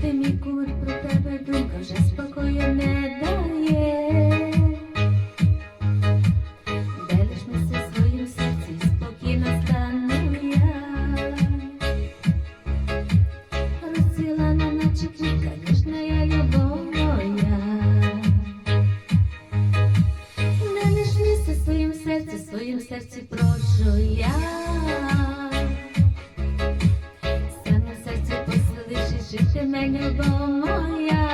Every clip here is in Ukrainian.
ти мій кур про тебе думка вже спокою не дає. Делиш на все своїм серці, спокійно стану я. Розсилана, наче квітка, ніжна я любов моя. Делиш місце своїм серці, своїм серці прошу я. মায়া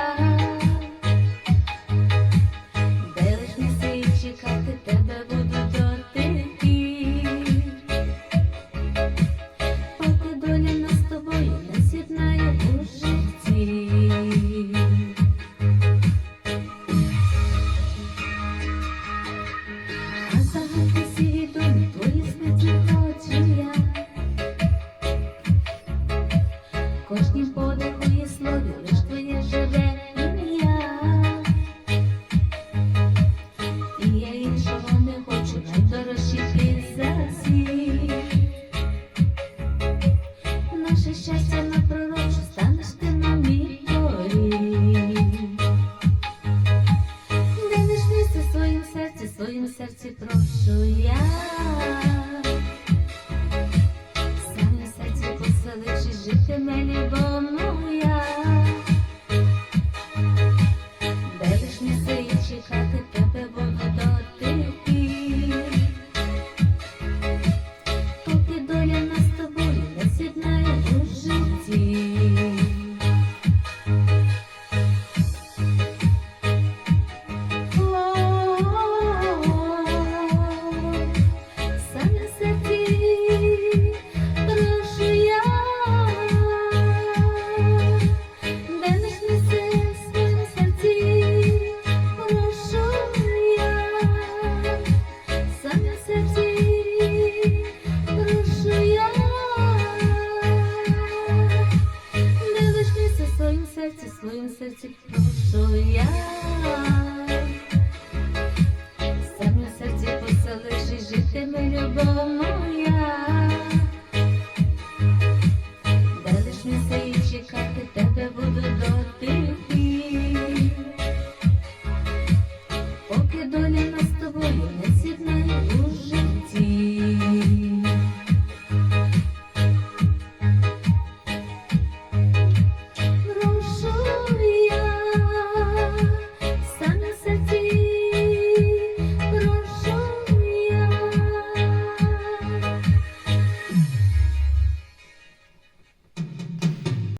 серці прошу я, сам на серці поселивши жити мені бо серці прошу я, сам на серці поселиш і житиме любов.